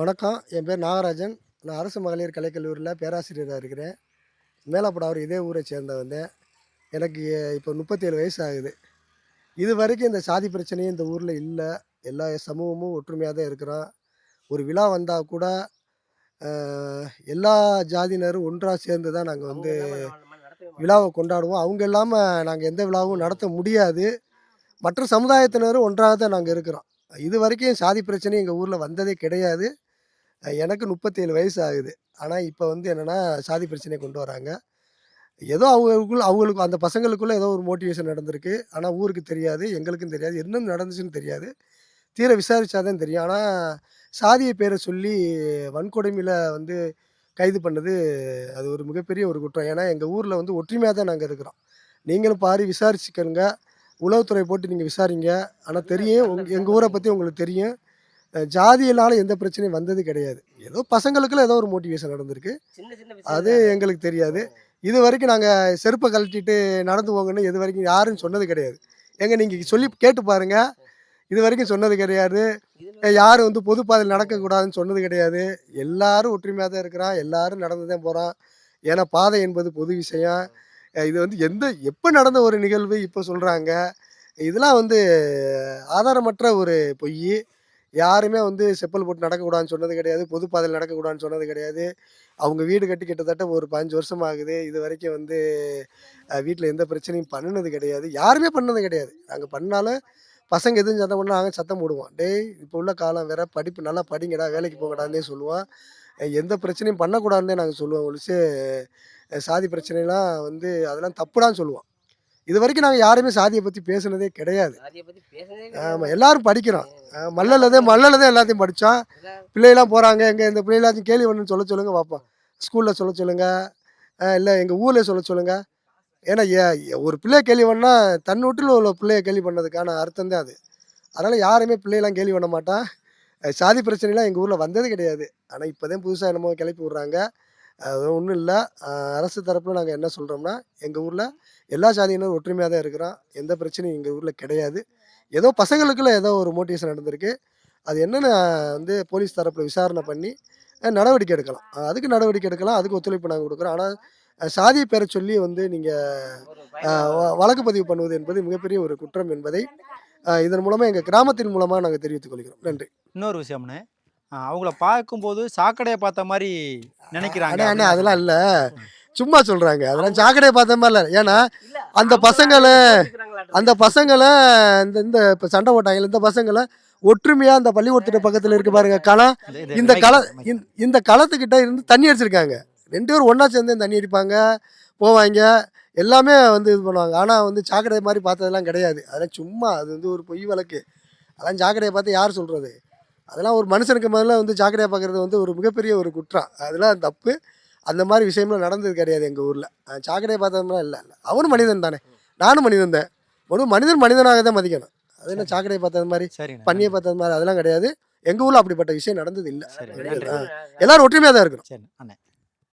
வணக்கம். என் பேர் நாகராஜன். நான் அரசு மகளிர் கலைக்கல்லூரியில் பேராசிரியராக இருக்கிறேன். மேலப்படாவர் இதே ஊரை சேர்ந்தவன் எனக்கு இப்போ முப்பத்தேழு வயசு ஆகுது. இது வரைக்கும் இந்த சாதி பிரச்சனையும் இந்த ஊரில் இல்லை. எல்லா சமூகமும் ஒற்றுமையாக தான் இருக்கிறோம். ஒரு விழா வந்தால் கூட எல்லா ஜாதியினரும் ஒன்றாக சேர்ந்து தான் நாங்கள் வந்து விழாவை கொண்டாடுவோம். அவங்க இல்லாமல் நாங்கள் எந்த விழாவும் நடத்த முடியாது. மற்ற சமுதாயத்தினரும் ஒன்றாக தான் நாங்கள் இருக்கிறோம். இது வரைக்கும் சாதி பிரச்சனை எங்கள் ஊரில் வந்ததே கிடையாது. எனக்கு முப்பத்தேழு வயசு ஆகுது. ஆனால் இப்போ வந்து என்னென்னா சாதி பிரச்சனையை கொண்டு வராங்க. ஏதோ அவங்களுக்குள்ள அவங்களுக்கு அந்த பசங்களுக்குள்ள ஏதோ ஒரு மோட்டிவேஷன் நடந்திருக்கு. ஆனால் ஊருக்கு தெரியாது எங்களுக்கும் தெரியாது என்ன நடந்துச்சுன்னு தெரியாது. தீர விசாரிச்சாதான் தெரியும். ஆனால் சாதியை பேரை சொல்லி வன்கொடுமையில் வந்து கைது பண்ணது அது ஒரு மிகப்பெரிய ஒரு குற்றம். ஏன்னா எங்கள் ஊரில் வந்து ஒற்றுமையாக தான் நாங்கள் இருக்கிறோம். நீங்களும் பாரு விசாரிச்சுக்கணுங்க உளவுத்துறை போட்டு நீங்கள் விசாரிங்க. ஆனால் தெரியும் எங்கள் ஊரை பற்றி உங்களுக்கு தெரியும். ஜாதியினால எந்த பிரச்சனையும் வந்தது கிடையாது. ஏதோ பசங்களுக்குள்ள ஏதோ ஒரு மோட்டிவேஷன் நடந்திருக்கு. அது எங்களுக்கு தெரியாது. இது வரைக்கும் நாங்கள் செருப்பை கழட்டிட்டு நடந்து போங்கன்னு இது வரைக்கும் யாரும் சொன்னது கிடையாது. எங்க நீங்கள் சொல்லி கேட்டு பாருங்க. இது வரைக்கும் சொன்னது கிடையாது. யாரும் வந்து பொது பாதையில் நடக்கக்கூடாதுன்னு சொன்னது கிடையாது. எல்லாரும் ஒற்றுமையாக தான் இருக்கிறான் எல்லாரும் நடந்து தான் போகிறான் ஏன்னா பாதை என்பது பொது விஷயம். இது வந்து எந்த எப்போ நடந்த ஒரு நிகழ்வு இப்போ சொல்கிறாங்க இதெல்லாம் வந்து ஆதாரமற்ற ஒரு பொய். யாருமே வந்து செப்பல் போட்டு நடக்கக்கூடாதுன்னு சொன்னது கிடையாது. பொது பாதையில் நடக்கக்கூடாதுன்னு சொன்னது கிடையாது. அவங்க வீடு கட்டி கிட்டத்தட்ட ஒரு பதினஞ்சு வருஷம் ஆகுது. இது வரைக்கும் வந்து வீட்டில் எந்த பிரச்சனையும் பண்ணினது கிடையாது. யாருமே பண்ணது கிடையாது. நாங்கள் பண்ணாலும் பசங்க எதுவும் சத்தம் பண்ணால் நாங்கள் சத்தம் போடுவோம். டேய் இப்போ உள்ள காலம் வேற. படிப்பு நல்லா படிங்கடா வேலைக்கு போங்கடான்னே சொல்லுவோம். எந்த பிரச்சனையும் பண்ணக்கூடாதுன்னே நாங்கள் சொல்லுவோம். ஒழிச்சு சாதி பிரச்சனைலாம் வந்து அதெல்லாம் தப்புடான்னு சொல்லுவோம். இது வரைக்கும் நாங்கள் யாருமே சாதியை பற்றி பேசுனதே கிடையாது. ஆமாம். எல்லாரும் படிக்கிறோம். மல்லல தான் மல்லல தான் எல்லாத்தையும் படித்தோம் பிள்ளைகளாம் போகிறாங்க எங்கள் இந்த பிள்ளைகளாச்சும் கேள்வி ஒன்று சொல்ல சொல்லுங்கள் பார்ப்போம். ஸ்கூலில் சொல்ல சொல்லுங்கள் இல்லை எங்கள் ஊரில் சொல்ல சொல்லுங்கள் ஏன்னா ஏ- ஒரு பிள்ளைய கேள்வி பண்ணால் தன் வீட்டில் உள்ள பிள்ளைய கேள்வி பண்ணதுக்கான அர்த்தம் தான் அது. அதனால் யாருமே பிள்ளையெல்லாம் கேள்வி பண்ண மாட்டான். சாதி பிரச்சனைலாம் எங்கள் ஊரில் வந்தது கிடையாது. ஆனால் இப்போ தான் புதுசாக என்னமோ கிளப்பி விட்றாங்க. அது ஒன்றும் இல்லை. அரசு தரப்பில் நாங்கள் என்ன சொல்கிறோம்னா எங்கள் ஊரில் எல்லா சாதியினரும் ஒற்றுமையாக தான் இருக்கிறோம். எந்த பிரச்சனையும் எங்கள் ஊரில் கிடையாது. ஏதோ பசங்களுக்குள்ள ஏதோ ஒரு மோட்டிவேஷன் நடந்திருக்கு. அது என்னென்னு வந்து போலீஸ் தரப்பில் விசாரணை பண்ணி நடவடிக்கை எடுக்கலாம். அதுக்கு நடவடிக்கை எடுக்கலாம். அதுக்கு ஒத்துழைப்பு நாங்கள் கொடுக்குறோம். ஆனால் சாதியை பெற சொல்லி வந்து நீங்கள் வழக்கு பதிவு பண்ணுவது என்பது மிகப்பெரிய ஒரு குற்றம் என்பதை இதன் மூலமாக எங்கள் கிராமத்தின் மூலமாக நாங்கள் தெரிவித்துக் கொள்கிறோம். நன்றி. இன்னொரு விஷயம்னே அவங்கள பார்க்கும்போது சாக்கடையை பார்த்த மாதிரி நினைக்கிறாங்க அண்ணே அதெல்லாம் இல்லை. சும்மா சொல்கிறாங்க அதெல்லாம் சாக்கடையை பார்த்த மாதிரி இல்லை. ஏன்னா அந்த பசங்களை. அந்த பசங்களை இந்த இந்த இப்போ சண்டை போட்டாங்கல்ல இந்த பசங்களை ஒற்றுமையாக அந்த பள்ளிக்கூடத்துக்கு பக்கத்தில் இருக்கு பாருங்க களம் இந்த கள இந்த களத்துக்கிட்ட இருந்து தண்ணி அடிச்சிருக்காங்க. ரெண்டு பேரும் ஒன்றா சேர்ந்து தண்ணி அடிப்பாங்க போவாங்க எல்லாமே வந்து இது பண்ணுவாங்க. ஆனால் வந்து சாக்கடை மாதிரி பார்த்ததெல்லாம் கிடையாது. அதெல்லாம் சும்மா அது வந்து ஒரு பொய் வழக்கு. அதெல்லாம் சாக்கடையை பார்த்து யார் சொல்கிறது அதெல்லாம் ஒரு மனுஷனுக்கு முதல்ல வந்து சாக்கடையை பார்க்குறது வந்து ஒரு மிகப்பெரிய ஒரு குற்றம் அதெல்லாம் தப்பு. அந்த மாதிரி விஷயம்லாம் நடந்தது கிடையாது எங்கள் ஊரில். சாக்கடையை பார்த்தோம்னா இல்லை இல்லை. அவனும் மனிதன் தானே. நானும் மனிதன் தான். ஒரு மனிதன் மனிதனாக தான் மதிக்கணும். அது என்ன சாக்கடையை பார்த்தது மாதிரி பண்ணியை பார்த்தது மாதிரி அதெல்லாம் கிடையாது. எங்கள் ஊரில் அப்படிப்பட்ட விஷயம் நடந்தது இல்லை. எல்லாரும் ஒற்றுமையாக தான் அண்ணே.